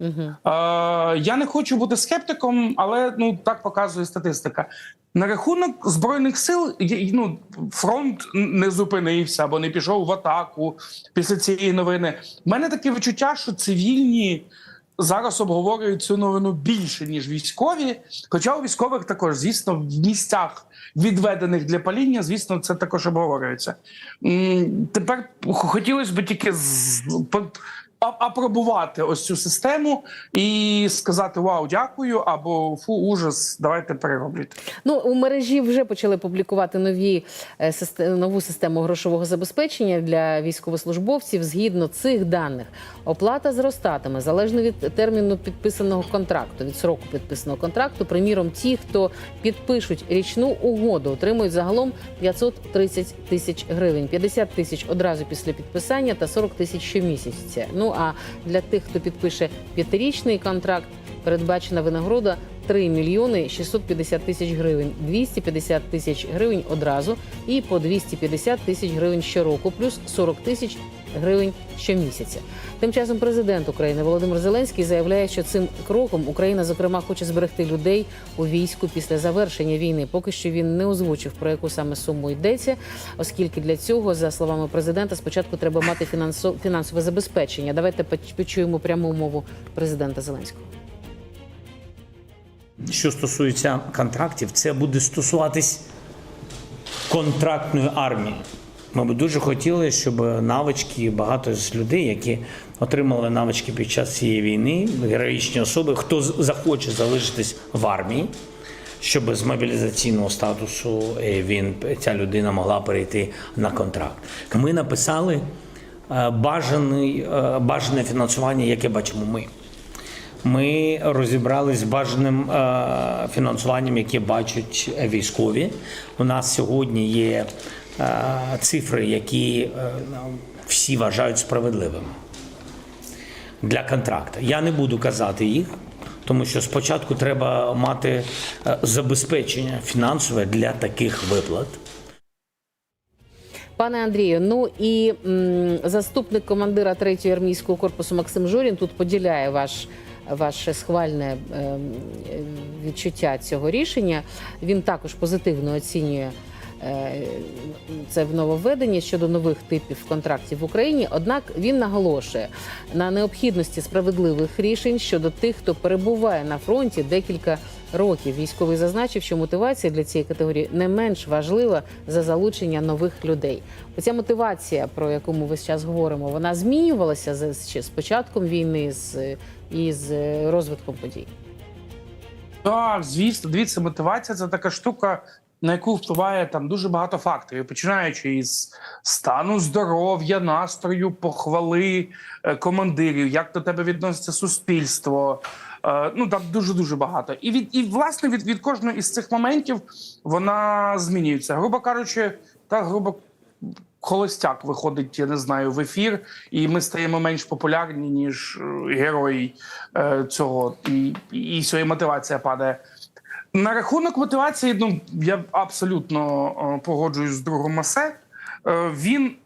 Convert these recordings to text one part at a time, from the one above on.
Е, я не хочу бути скептиком, але ну так показує статистика. На рахунок збройних сил ну, фронт не зупинився або не пішов в атаку після цієї новини. У мене таке відчуття, що цивільні зараз обговорюють цю новину більше ніж військові. Хоча у військових також, звісно, в місцях відведених для паління, звісно, це також обговорюється. Тепер хотілося б тільки апробувати ось цю систему і сказати Вау, дякую або фу, ужас, давайте перероблюйте. Ну у мережі вже почали публікувати нові е, нову систему грошового забезпечення для військовослужбовців. Згідно цих даних, оплата зростатиме залежно від терміну підписаного контракту, від сроку підписаного контракту. Приміром, ті, хто підпишуть річну угоду, отримують загалом 530 тисяч гривень, 50 тисяч одразу після підписання та 40 тисяч щомісяця. Ну а для тих, хто підпише п'ятирічний контракт, передбачена винагорода 3 мільйони 650 тисяч гривень, 250 тисяч гривень одразу і по 250 тисяч гривень щороку, плюс 40 тисяч гривень щомісяця. Тим часом президент України Володимир Зеленський заявляє, що цим кроком Україна, зокрема, хоче зберегти людей у війську після завершення війни. Поки що він не озвучив про яку саме суму йдеться, оскільки для цього, за словами президента, спочатку треба мати фінансо- фінансове забезпечення. Давайте почуємо пряму мову президента Зеленського. Що стосується контрактів, це буде стосуватись контрактної армії. Ми б дуже хотіли, щоб навички багато з людей, які отримали навички під час цієї війни, героїчні особи, хто захоче залишитись в армії, щоб з мобілізаційного статусу е, він ця людина могла перейти на контракт. Ми написали е, е, бажане фінансування, яке бачимо ми. Ми розібрались з бажаним е, фінансуванням, яке бачать військові. У нас сьогодні є е, цифри, які е, всі вважають справедливими для контракту. Я не буду казати їх, тому що спочатку треба мати забезпечення фінансове для таких виплат. Пане Андрію, ну і м, заступник командира 3-ї армійського корпусу Максим Жорін тут поділяє ваш. Ваше схвальне ем, відчуття цього рішення. Він також позитивно оцінює е, це нововведення щодо нових типів контрактів в Україні. Однак він наголошує на необхідності справедливих рішень щодо тих, хто перебуває на фронті декілька років. Військовий зазначив, що мотивація для цієї категорії не менш важлива за залучення нових людей. Оця мотивація, про яку ми весь час говоримо, вона змінювалася з початком війни з, і з розвитком подій. Так, звісно, дивіться, мотивація це така штука, на яку впливає там дуже багато факторів, починаючи із стану здоров'я, настрою, похвали е, командирів, як до тебе відноситься суспільство. Е, Ну там дуже дуже багато. І від і власне від, від кожного із цих моментів вона змінюється. Грубо кажучи, так грубо холостяк виходить, я не знаю, в ефір, і ми стаємо менш популярні, ніж е, герої е, цього, і, і своя мотивація падає. На рахунок мотивації, ну я абсолютно е, погоджуюсь з другом Масе. Е, він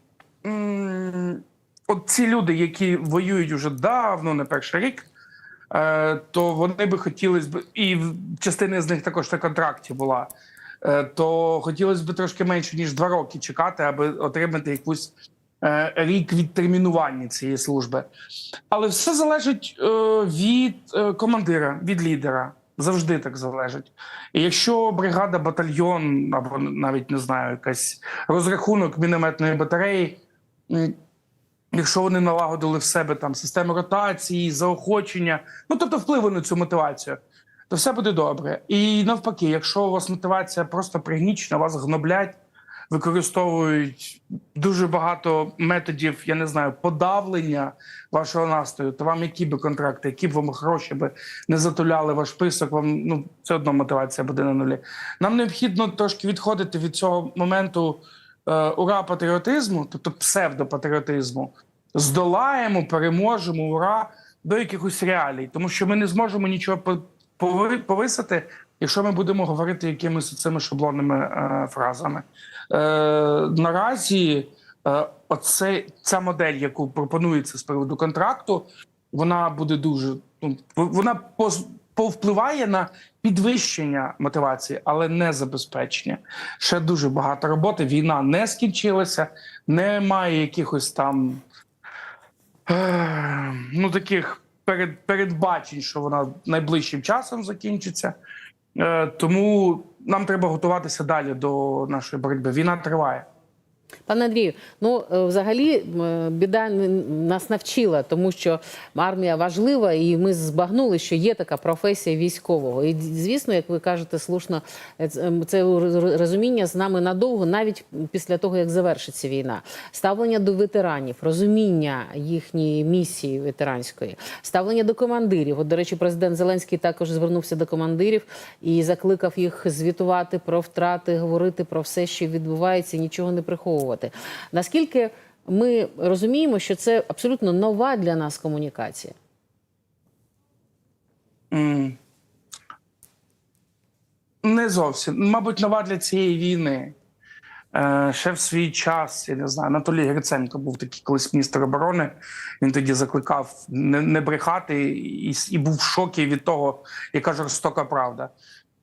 м, от ці люди, які воюють уже давно, не перший рік, е, то вони би хотілося і частина з них також на контракті була. Е, То хотілося б трошки менше ніж два роки чекати, аби отримати якусь е, рік відтермінування цієї служби. Але все залежить е, від командира, від лідера. Завжди так залежить. І якщо бригада, батальйон або навіть не знаю, якась розрахунок мінометної батареї, якщо вони налагодили в себе там систему ротації, заохочення, ну тобто впливу на цю мотивацію, то все буде добре. І навпаки, якщо у вас мотивація просто пригнічена, вас гноблять, використовують дуже багато методів, я не знаю, подавлення вашого настрою, то вам які би контракти, які б вам гроші би не затуляли ваш список, вам ну все одно мотивація буде на нулі. Нам необхідно трошки відходити від цього моменту е, ура патріотизму, тобто псевдопатріотизму. Здолаємо, переможемо, ура до якихось реалій, тому що ми не зможемо нічого повисити, якщо ми будемо говорити якимись цими шаблонними е, фразами. Е, наразі е, оце, ця модель, яку пропонується з приводу контракту, вона буде дуже ну, вона повпливає на підвищення мотивації, але не забезпечення. Ще дуже багато роботи. Війна не скінчилася, немає якихось там е, ну таких перед, передбачень, що вона найближчим часом закінчиться. Е, тому нам треба готуватися далі до нашої боротьби. Війна триває. Пане Андрію, ну е, взагалі е, біда нас навчила, тому що армія важлива, і ми збагнули, що є така професія військового. І звісно, як ви кажете, слушно е, це розуміння з нами надовго, навіть після того як завершиться війна. Ставлення до ветеранів, розуміння їхньої місії ветеранської, ставлення до командирів. От, до речі, президент Зеленський також звернувся до командирів і закликав їх звітувати про втрати, говорити про все, що відбувається, нічого не приховувати. Наскільки ми розуміємо, що це абсолютно нова для нас комунікація? Не зовсім. Мабуть, нова для цієї війни. Е, ще в свій час, я не знаю, Анатолій Гриценко був такий колись міністр оборони. Він тоді закликав не, не брехати і, і був в шокі від того, яка жорстока правда.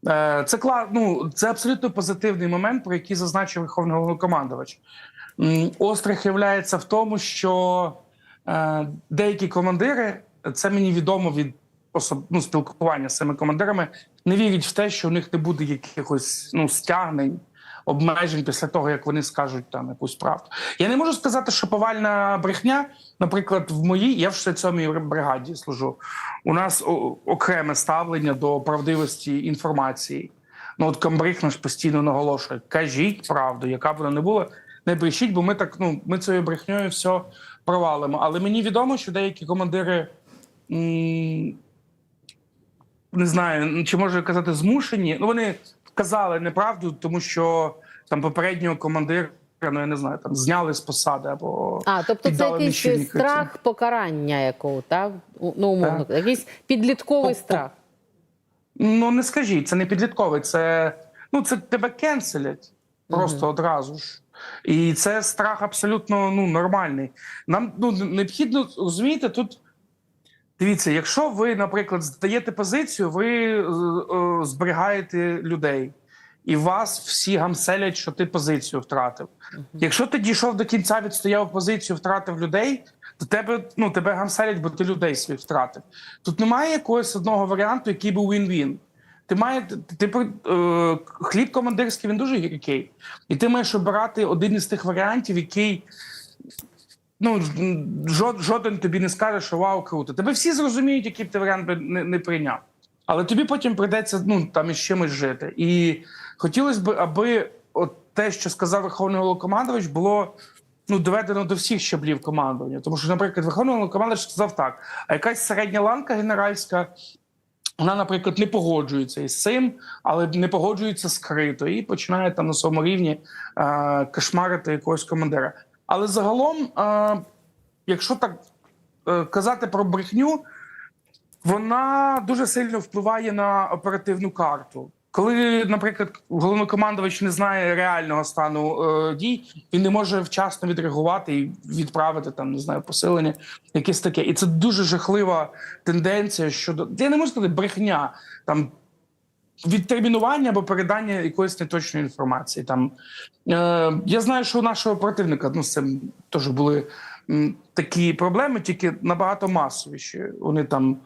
Е, це ну, це абсолютно позитивний момент, про який зазначив Верховний Головнокомандувач. Острих являється в тому, що е, деякі командири, це мені відомо від ну, спілкування з цими командирами, не вірять в те, що у них не буде якихось ну, стягнень, обмежень після того, як вони скажуть там якусь правду. Я не можу сказати, що повальна брехня, наприклад, в моїй, я в 67-й бригаді служу. У нас окреме ставлення до правдивості інформації. Ну от комбриг наш постійно наголошує: кажіть правду, яка б вона не була, не брешіть, бо ми так ну ми цією брехньою все провалимо. Але мені відомо, що деякі командири. м, не знаю, чи можу казати змушені. Ну вони казали неправду, тому що там попереднього командира, ну я не знаю, там зняли з посади або А, тобто це якийсь страх покарання якого, так? Ну, умовно, якийсь підлітковий Тобто- страх. Ну не скажіть, це не підлітковий, це ну це тебе кенселять просто одразу ж. І це страх абсолютно ну, нормальний. Нам ну необхідно розумієте, тут дивіться, якщо ви, наприклад, здаєте позицію, ви е, е, зберігаєте людей, і вас всі гамселять, що ти позицію втратив. Якщо ти дійшов до кінця, відстояв позицію, втратив людей, то тебе ну тебе гамселять, бо ти людей своїх втратив. Тут немає якогось одного варіанту, який був він-він. Ти має ти е, хліб командирський, він дуже гіркий. І ти маєш обирати один із тих варіантів, який ну жоден тобі не скаже, що вау, круто. Тебе всі зрозуміють, який б ти варіант би не, не прийняв. Але тобі потім прийдеться ну там із чимось жити. І хотілося б, аби от те, що сказав Верховний Головнокомандувач, було ну доведено до всіх щаблів командування. Тому що, наприклад, Верховний Головнокомандувач сказав так: а якась середня ланка генеральська. Вона, наприклад, не погоджується із цим, але не погоджується скрито і починає там на своєму рівні е, кошмарити якогось командира. Але загалом, якщо так е, казати про брехню, вона дуже сильно впливає на оперативну карту. Коли, наприклад, головнокомандувач не знає реального стану е, дій, він не може вчасно відреагувати і відправити там, не знаю, посилення, якесь таке. І це дуже жахлива тенденція щодо я не можу сказати брехня там. Відтермінування або передання якоїсь неточної інформації. Там е, я знаю, що у нашого противника ну, з цим теж були м, такі проблеми, тільки набагато масовіші. Вони там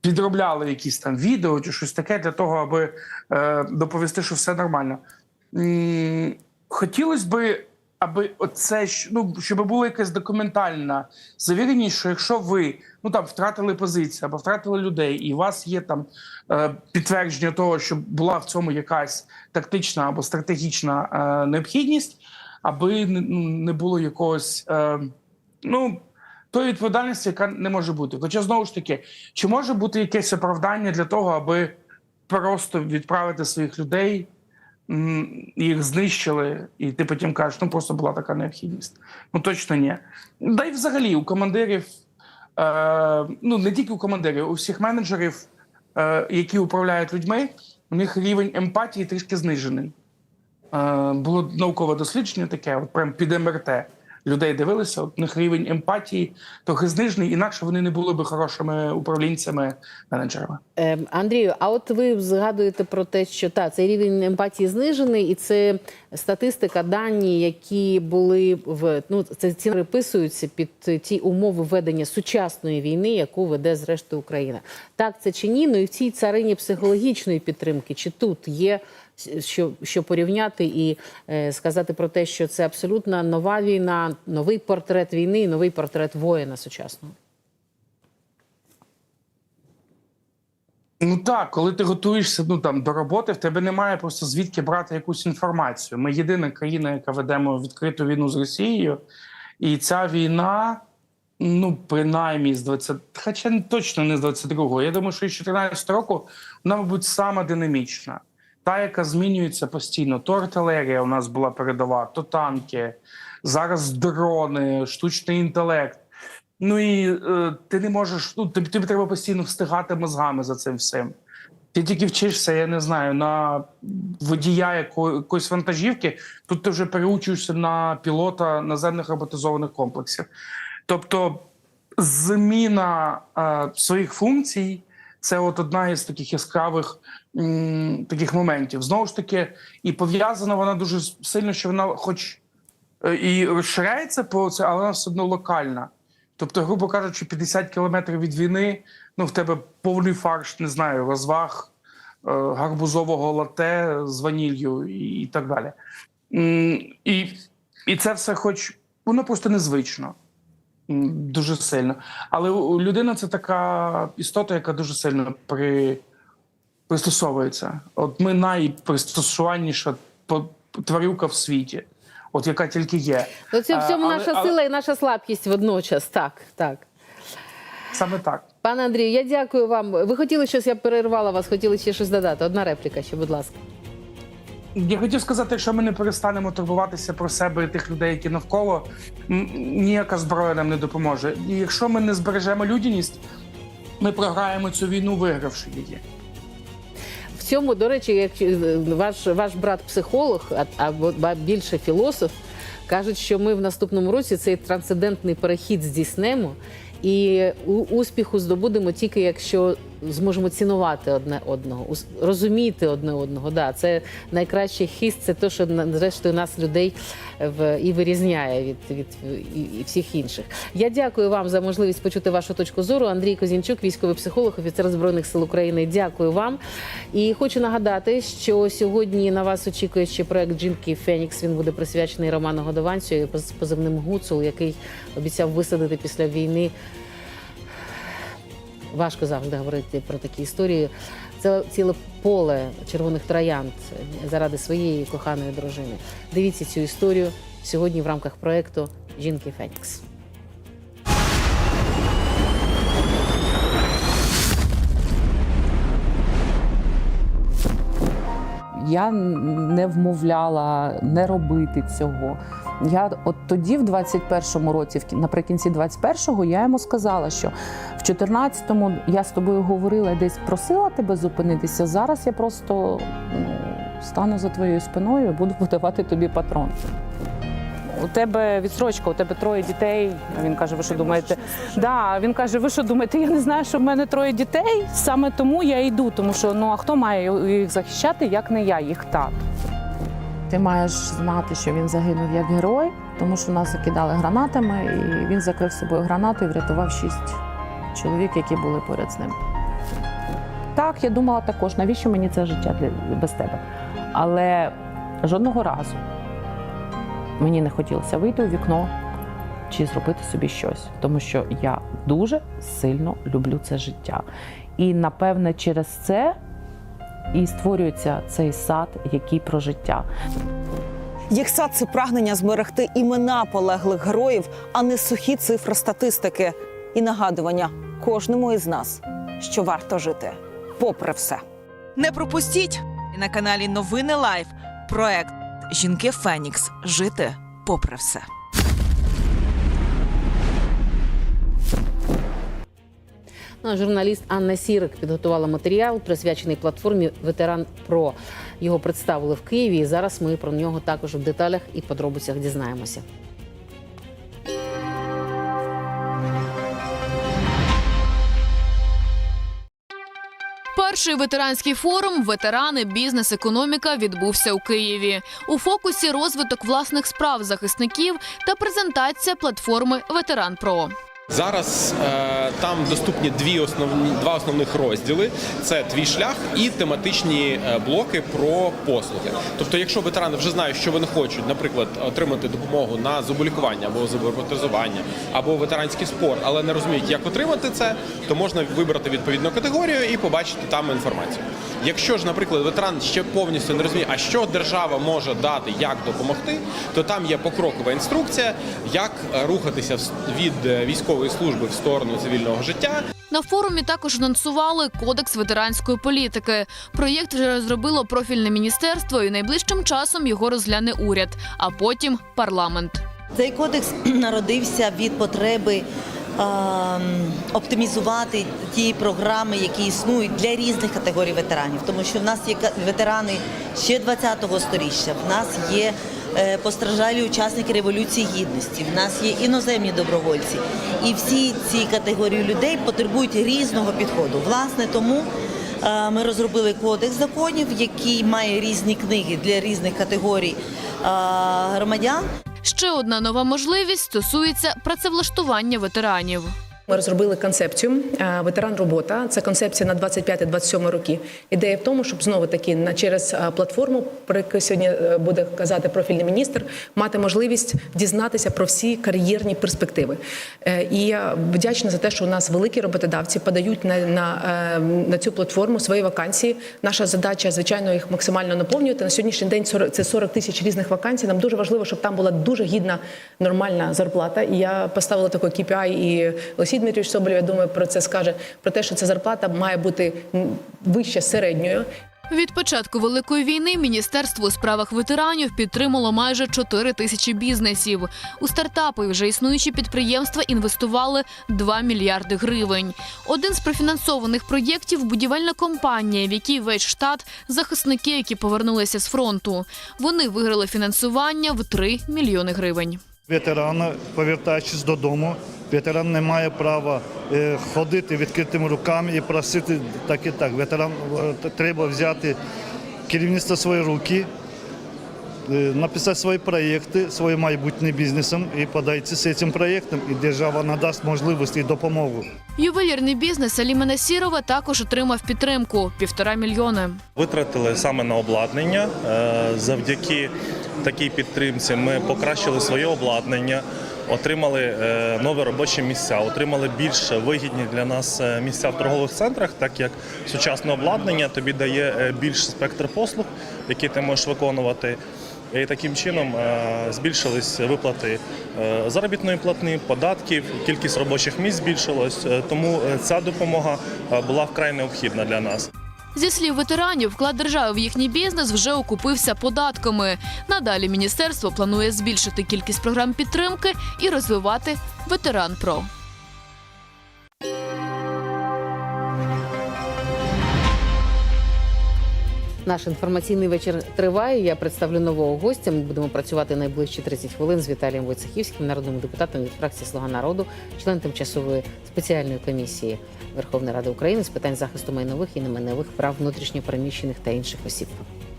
підробляли якісь там відео чи щось таке для того, аби е, доповісти, що все нормально. М, Хотілося би, аби оце ну, щоб була якась документальна завіреність, що якщо ви ну там втратили позицію або втратили людей, і у вас є там е, підтвердження того, що була в цьому якась тактична або стратегічна е, необхідність, аби не, ну, було якогось. Е, ну, тої відповідальності, яка не може бути. Хоча знову ж таки, чи може бути якесь оправдання для того, аби просто відправити своїх людей, їх знищили, і ти потім кажеш, ну просто була така необхідність. Ну точно ні. Да й взагалі у командирів, ну не тільки у командирів, у всіх менеджерів, е, які управляють людьми, у них рівень емпатії трішки знижений. Е, було наукове дослідження таке, от прям під МРТ. Людей дивилися, от них рівень емпатії трохи знижений, інакше вони не були би хорошими управлінцями, менеджерами. Ем, Андрію, а от ви згадуєте про те, що та цей рівень емпатії знижений, і це статистика, дані, які були в ну це ці приписуються під ті умови ведення сучасної війни, яку веде зрештою Україна. Так це чи ні? Ну і в цій царині психологічної підтримки, чи тут є що, що порівняти і е, сказати про те, що це абсолютно нова війна, новий портрет війни, новий портрет воїна сучасного. Ну так, коли ти готуєшся ну там до роботи, в тебе немає просто звідки брати якусь інформацію. Ми єдина країна, яка ведемо відкриту війну з Росією, і ця війна, ну принаймні з 20, хоча точно не з 22-го. Я думаю, що з 14 року вона, мабуть, сама динамічна. Та, яка змінюється постійно. То артилерія у нас була передова, то танки, зараз дрони, штучний інтелект. Ну і е, ти не можеш. Ну тобі, тобі треба постійно встигати мозгами за цим всім. Ти тільки вчишся, я не знаю, на водія якоїсь вантажівки. Тут ти вже переучуєшся на пілота наземних роботизованих комплексів. Тобто, зміна е, своїх функцій це от одна із таких яскравих м, таких моментів. Знову ж таки, і пов'язана вона дуже сильно, що вона, хоч е, і розширяється по це, але вона все одно локальна. Тобто, грубо кажучи, 50 кілометрів від війни, ну в тебе повний фарш, не знаю, розваг е, гарбузового лате з ванілью і так далі. І, і це все, хоч воно просто незвично. Дуже сильно. Але людина це така істота, яка дуже сильно при, пристосовується. От ми найпристосуванніша тварюка в світі, от яка тільки є. Ну, це в цьому але- наша але- сила і наша слабкість водночас. Так, так. Саме так. Пане Андрію, я дякую вам. Ви хотіли щось, я перервала вас, хотіли ще щось додати. Одна репліка, ще, будь ласка. Я хотів сказати, якщо ми не перестанемо турбуватися про себе і тих людей, які навколо, ніяка зброя нам не допоможе. І якщо ми не збережемо людяність, ми програємо цю війну, вигравши її. В цьому, до речі, як е, ваш, ваш брат психолог, а, або більше філософ, кажуть, що ми в наступному році цей трансцендентний перехід здійснемо. І успіху здобудемо тільки якщо зможемо цінувати одне одного, розуміти одне одного. Да, це найкращий хист, це те, що зрештою нас людей в і вирізняє від, від і, і всіх інших. Я дякую вам за можливість почути вашу точку зору. Андрій Козінчук, військовий психолог, офіцер збройних сил України. Дякую вам. І хочу нагадати, що сьогодні на вас очікує ще проект Жінки Фенікс. Він буде присвячений Роману Годованцю з позивним Гуцул, який обіцяв висадити після війни. Важко завжди говорити про такі історії. Це ціле поле червоних троянд заради своєї коханої дружини. Дивіться цю історію сьогодні в рамках проекту Жінки Фенікс. Я не вмовляла не робити цього. Я от тоді, в 21-му році, наприкінці 21-го, я йому сказала, що в 14-му я з тобою говорила, десь просила тебе зупинитися. Зараз я просто ну, стану за твоєю спиною і буду подавати тобі патрон. У тебе відсрочка, у тебе троє дітей. Він каже: ви що думаєте? Да, він каже: ви що думаєте? Я не знаю, що в мене троє дітей. Саме тому я йду, тому що ну а хто має їх захищати, як не я, їх тато. Ти маєш знати, що він загинув як герой, тому що нас закидали гранатами, і він закрив собою гранату і врятував шість чоловік, які були поряд з ним. Так, я думала також, навіщо мені це життя для, без тебе? Але жодного разу мені не хотілося вийти у вікно чи зробити собі щось, тому що я дуже сильно люблю це життя. І напевне через це і створюється цей сад, який про життя. Їх сад це прагнення зберегти імена полеглих героїв, а не сухі цифри статистики і нагадування кожному із нас, що варто жити, попри все. Не пропустіть на каналі Новини Лайф проект Жінки Фенікс. Жити попри все. Ну, а журналіст Анна Сірик підготувала матеріал, присвячений платформі Ветеран Про. Його представили в Києві. І зараз ми про нього також в деталях і подробицях дізнаємося. Перший ветеранський форум Ветерани, бізнес, економіка відбувся у Києві. У фокусі розвиток власних справ захисників та презентація платформи Ветеран Про. Зараз е, там доступні дві основні два основних розділи: це твій шлях і тематичні е, блоки про послуги. Тобто, якщо ветерани вже знають, що вони хочуть, наприклад, отримати допомогу на зуболікування або зубопротезування, або ветеранський спорт, але не розуміють, як отримати це, то можна вибрати відповідну категорію і побачити там інформацію. Якщо ж, наприклад, ветеран ще повністю не розуміє, а що держава може дати, як допомогти, то там є покрокова інструкція, як рухатися від е, військової служби в сторону цивільного життя, На форумі також анонсували кодекс ветеранської політики. Проєкт вже розробило профільне міністерство, і найближчим часом його розгляне уряд, а потім парламент. Цей кодекс народився від потреби ем, оптимізувати ті програми, які існують для різних категорій ветеранів, тому що в нас є ветерани ще 20-го сторіччя, в нас є постраждалі учасники революції гідності, в нас є іноземні добровольці, і всі ці категорії людей потребують різного підходу. Власне, тому. е, Ми розробили кодекс законів, який має різні книги для різних категорій е, громадян. Ще одна нова можливість стосується працевлаштування ветеранів. Ми розробили концепцію е, ветеран робота. Це концепція на 25-27 роки. Ідея в тому, щоб знову таки на через е, платформу, про яку сьогодні е, буде казати профільний міністр, мати можливість дізнатися про всі кар'єрні перспективи. І я вдячна за те, що у нас великі роботодавці подають на, на, на цю платформу свої вакансії. Наша задача, звичайно, їх максимально наповнювати. На сьогоднішній день 40 це 40 тисяч різних вакансій. Нам дуже важливо, щоб там була дуже гідна нормальна зарплата. І я поставила такий KPI, і Олексій Дмитрович Соболєв, я думаю, про це скаже про те, що ця зарплата має бути вище середньої. Від початку великої війни міністерство у справах ветеранів підтримало майже 4 тисячі бізнесів. У стартапи вже існуючі підприємства інвестували 2 мільярди гривень. Один з профінансованих проєктів будівельна компанія, в якій весь штат захисники, які повернулися з фронту. Вони виграли фінансування в 3 мільйони гривень. Ветеран, повертаючись додому, ветеран не має права е, ходити відкритими руками і просити так і так. Ветеран е, треба взяти керівництво свої руки, е, написати свої проєкти, своїм майбутнім бізнесом і подати з цим проєктом, і держава надасть можливість і допомогу. Ювелірний бізнес Алімена Сірова також отримав підтримку півтора мільйони. Витратили саме на обладнання. Завдяки такій підтримці ми покращили своє обладнання, отримали е, нові робочі місця, отримали більш вигідні для нас е, місця в торгових центрах, так як сучасне обладнання тобі дає е, більш спектр послуг, які ти можеш виконувати. І таким чином збільшились виплати заробітної платні, податків, кількість робочих місць збільшилась. Тому ця допомога була вкрай необхідна для нас. Зі слів ветеранів, вклад держави в їхній бізнес вже окупився податками. Надалі міністерство планує збільшити кількість програм підтримки і розвивати ветеран Про. Наш інформаційний вечір триває. Я представлю нового гостя. Ми будемо працювати найближчі 30 хвилин з Віталієм Войцехівським, народним депутатом від фракції Слуга народу, член тимчасової спеціальної комісії Верховної Ради України з питань захисту майнових і неменевих прав внутрішньопереміщених та інших осіб.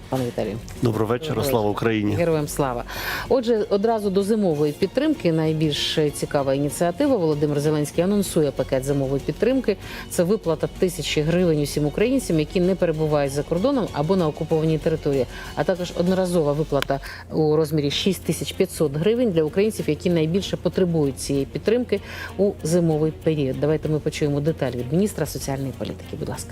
Пане Віталію. Доброго вечора, слава Україні. Героям слава. Отже, одразу до зимової підтримки найбільш цікава ініціатива. Володимир Зеленський анонсує пакет зимової підтримки. Це виплата тисячі гривень усім українцям, які не перебувають за кордоном або на окупованій території, а також одноразова виплата у розмірі 6500 гривень для українців, які найбільше потребують цієї підтримки у зимовий період. Давайте ми почуємо деталі від міністра соціальної політики. Будь ласка.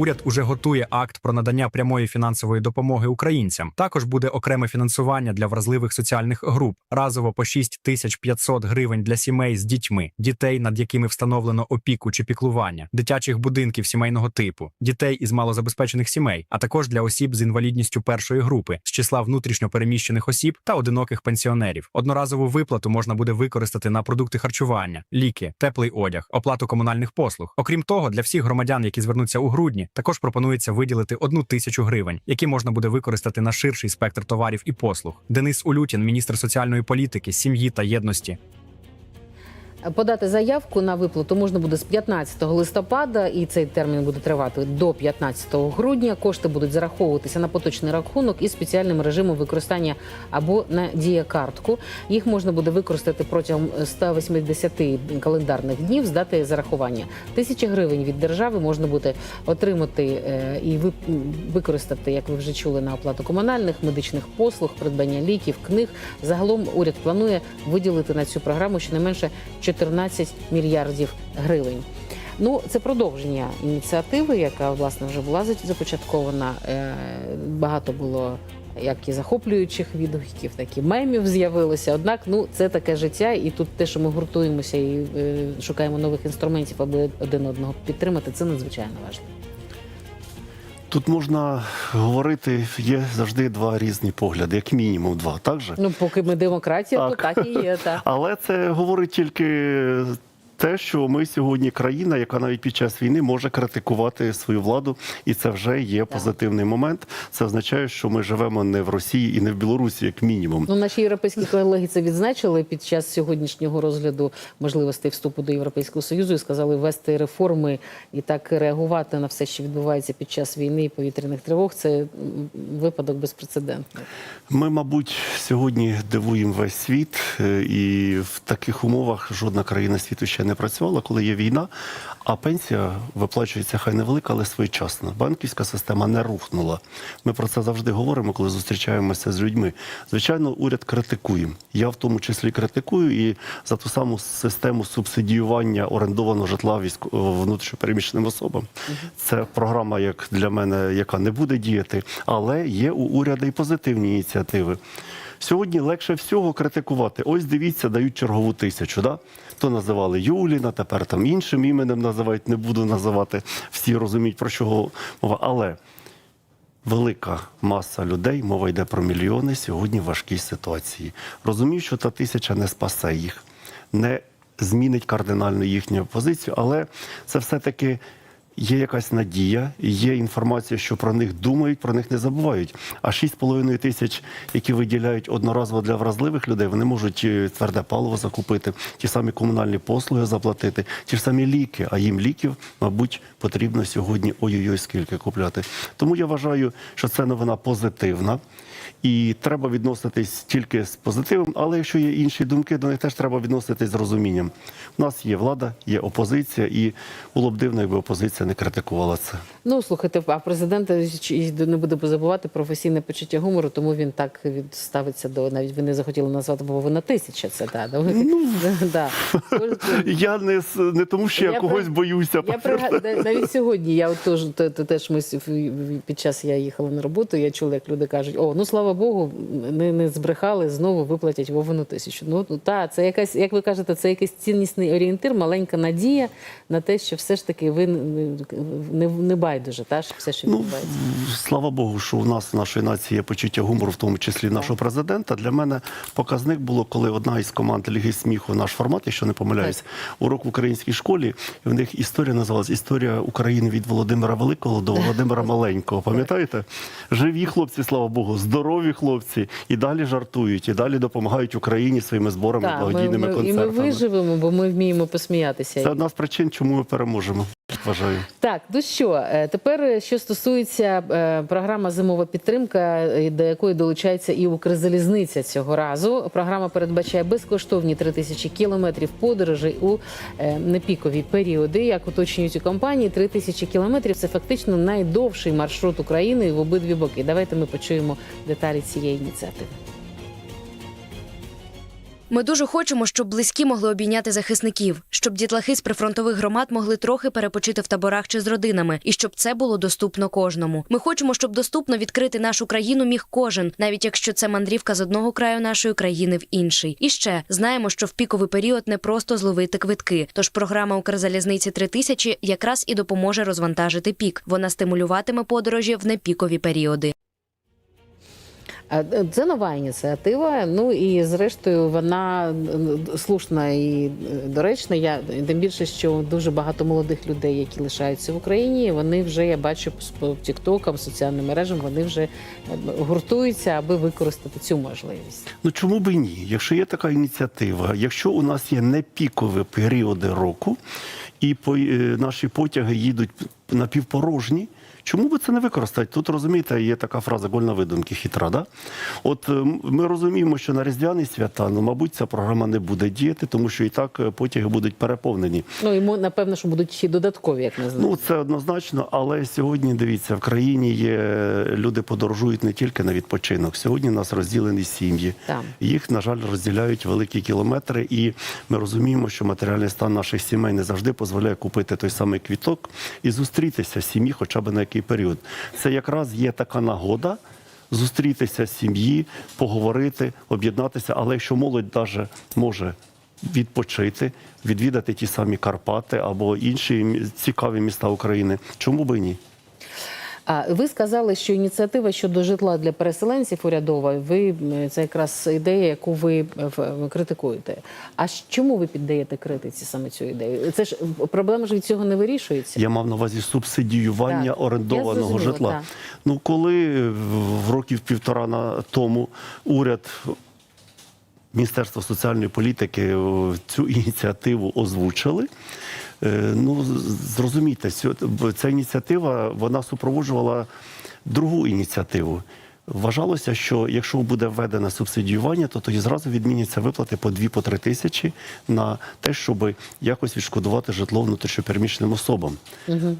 Уряд уже готує акт про надання прямої фінансової допомоги українцям. Також буде окреме фінансування для вразливих соціальних груп, разово по 6500 гривень для сімей з дітьми, дітей, над якими встановлено опіку чи піклування, дитячих будинків сімейного типу, дітей із малозабезпечених сімей, а також для осіб з інвалідністю першої групи з числа внутрішньо переміщених осіб та одиноких пенсіонерів. Одноразову виплату можна буде використати на продукти харчування, ліки, теплий одяг, оплату комунальних послуг. Окрім того, для всіх громадян, які звернуться у грудні, також пропонується виділити одну тисячу гривень, які можна буде використати на ширший спектр товарів і послуг. Денис Улютін, міністр соціальної політики, сім'ї та єдності. Подати заявку на виплату можна буде з 15 листопада, і цей термін буде тривати до 15 грудня. Кошти будуть зараховуватися на поточний рахунок із спеціальним режимом використання або на діякартку. Їх можна буде використати протягом 180 календарних днів з дати зарахування. Тисячі гривень від держави можна буде отримати е, і ви- використати, як ви вже чули, на оплату комунальних медичних послуг, придбання ліків, книг. Загалом уряд планує виділити на цю програму щонайменше 14 мільярдів гривень. Ну, це продовження ініціативи, яка власне вже була за- започаткована. Е, Багато було як і захоплюючих відгуків, так і мемів з'явилося. Однак, ну це таке життя, і тут те, що ми гуртуємося і е, шукаємо нових інструментів, аби один одного підтримати, це надзвичайно важливо. Тут можна говорити, є завжди два різні погляди, як мінімум два, так же? Ну, поки ми демократія, то Так. так і є. Так. Але це говорить тільки те, що ми сьогодні країна, яка навіть під час війни може критикувати свою владу, і це вже є позитивний момент. Це означає, що ми живемо не в Росії і не в Білорусі, як мінімум. Ну, наші європейські колеги це відзначили під час сьогоднішнього розгляду можливостей вступу до Європейського Союзу і сказали ввести реформи і так реагувати на все, що відбувається під час війни і повітряних тривог. Це випадок безпрецедентний. Ми, мабуть, сьогодні дивуємо весь світ, е, і в таких умовах жодна країна світу ще не працювала, коли є війна. А пенсія виплачується хай невелика, але своєчасно. Банківська система не рухнула. Ми про це завжди говоримо, коли зустрічаємося з людьми. Звичайно, уряд критикує. Я в тому числі критикую і за ту саму систему субсидіювання орендованого житла військо- внутрішньопереміщеним особам. Це програма, як для мене, яка не буде діяти, але є у уряду і позитивні ініціативи. Сьогодні легше всього критикувати. Ось дивіться, дають чергову тисячу. Да? То називали Юліна, тепер там іншим іменем називають, не буду називати. Всі розуміють, про що мова. Але велика маса людей, мова йде про мільйони, сьогодні в важкій ситуації. Розумію, що та тисяча не спасе їх, не змінить кардинально їхню позицію, але це все-таки. Є якась надія, є інформація, що про них думають, про них не забувають. А 6,5 тисяч, які виділяють одноразово для вразливих людей, вони можуть е, тверде паливо закупити, ті самі комунальні послуги заплатити, ті ж самі ліки. А їм ліків, мабуть, потрібно сьогодні ой-ой-ой скільки купляти. Тому я вважаю, що це новина позитивна. І треба відноситись тільки з позитивом, але якщо є інші думки, до них теж треба відноситись з розумінням. У нас є влада, є опозиція, і було б дивно, якби опозиція не критикувала це. Ну слухайте, а президент чи- не буде забувати професійне почуття гумору, тому він так відставиться до навіть ви не захотіли назвати, бо ви на тисяча це да. Ну, да. Я не не тому, що я, Я когось при- боюся. Я пригадую, навіть сьогодні я теж те- те- теж ми під час я їхала на роботу. Я чула, як люди кажуть: о, ну слава Богу, не, не збрехали, знову виплатять Вовину тисячу. Ну ну, та це якась, як ви кажете, це якийсь ціннісний орієнтир, маленька надія на те, що все ж таки ви не, не, байдуже, та що все, що Ну. Слава Богу, що у нас в нашої нації є почуття гумору, в тому числі нашого президента. Для мене показник було, коли одна із команд Ліги сміху, наш формат, якщо не помиляюсь, урок в українській школі. І в них історія називалась Історія України від Володимира Великого до Володимира Маленького. Пам'ятаєте? Живі хлопці, слава Богу, здорові хлопці, і далі жартують, і далі допомагають Україні своїми зборами, Так, ми, благодійними ми, і ми виживемо, бо ми вміємо посміятися. Це одна з причин, чому ми переможемо. Вважаю. Так, ну що, е, тепер е, що стосується е, програми Зимова підтримка, до якої долучається і Укрзалізниця цього разу. Програма передбачає безкоштовні 3 тисячі кілометрів подорожей у непікові періоди. Як уточнюють у компанії, 3 тисячі кілометрів це фактично найдовший маршрут України в обидві боки. Давайте ми почуємо деталі цієї ініціативи. Ми дуже хочемо, щоб близькі могли обійняти захисників, щоб дітлахи з прифронтових громад могли трохи перепочити в таборах чи з родинами, і щоб це було доступно кожному. Ми хочемо, щоб доступно відкрити нашу країну міг кожен, навіть якщо це мандрівка з одного краю нашої країни в інший. І ще знаємо, що в піковий період не просто зловити квитки. Тож програма Укрзалізниці 3000 якраз і допоможе розвантажити пік. Вона стимулюватиме подорожі в непікові періоди. Е, Це нова ініціатива. Ну і зрештою вона е, слушна і е, доречна. Я тим більше, що дуже багато молодих людей, які лишаються в Україні, вони вже я бачу по тіктокам, соціальним мережам, вони вже гуртуються, аби використати цю можливість. Ну чому би ні? Якщо є така ініціатива, якщо у нас є не пікові періоди року, і по, наші потяги їдуть напівпорожні. Чому би це не використати? Тут розумієте, є така фраза гольна видумки хитра. Да? От е, ми розуміємо, що на різдвяні свята, ну мабуть, ця програма не буде діяти, тому що і так е, потяги будуть переповнені. Ну і напевно, що будуть ще додаткові, як не знаю. Ну це однозначно, але сьогодні дивіться, в країні є люди подорожують не тільки на відпочинок. Сьогодні у нас розділені сім'ї. Їх, на жаль, розділяють великі кілометри, і ми розуміємо, що матеріальний стан наших сімей не завжди дозволяє купити той самий квіток і зустрітися з сім'ї, хоча б на який період. Це якраз є така нагода. Зустрітися з сім'ї, поговорити, об'єднатися. Але якщо молодь даже може відпочити, відвідати ті самі Карпати або інші цікаві міста України, чому би ні? А ви сказали, що ініціатива щодо житла для переселенців урядова, ви це якраз ідея, яку ви е, в- критикуєте. А чому ви піддаєте критиці саме цю ідею? Це ж проблема ж від цього не вирішується. Я мав на увазі субсидіювання Так. Орендованого житла. так. Ну, коли в- в років півтора на тому уряд. Міністерство соціальної політики цю ініціативу озвучили. Е, Ну, зрозумійте, ця ініціатива вона супроводжувала другу ініціативу. Вважалося, що якщо буде введене субсидіювання, то тоді зразу відміняться виплати по 2-3 тисячі на те, щоб якось відшкодувати житло внутрішньопереміщеним особам.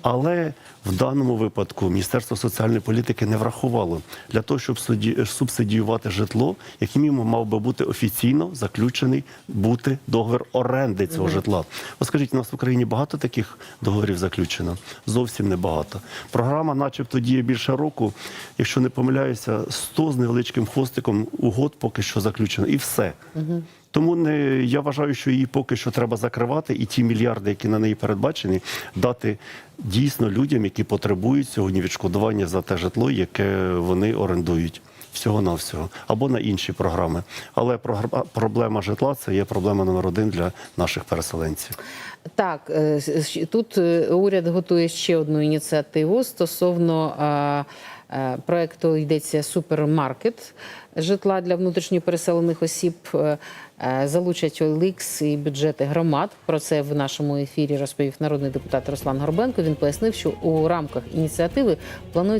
Але в даному випадку Міністерство соціальної політики не врахувало для того, щоб субсидіювати житло, як мінімум мав би бути офіційно заключений бути договір оренди цього житла. От скажіть, у нас в Україні багато таких договорів заключено? Зовсім небагато. Програма, начебто, діє більше року. Якщо не помиляюся, 100 з невеличким хвостиком угод поки що заключено, і все. Тому не я вважаю, що її поки що треба закривати, і ті мільярди, які на неї передбачені, дати дійсно людям, які потребують сьогодні відшкодування за те житло, яке вони орендують. Всього на всього або на інші програми. Але проблема житла це є проблема номер один для наших переселенців. Так, е, тут е, уряд готує ще одну ініціативу стосовно проекту йдеться супермаркет житла для внутрішньо переселених осіб. Е, е, Залучать ОЛІКС і бюджети громад. Про це в нашому ефірі розповів народний депутат Руслан Горбенко. Він пояснив, що у рамках ініціативи планується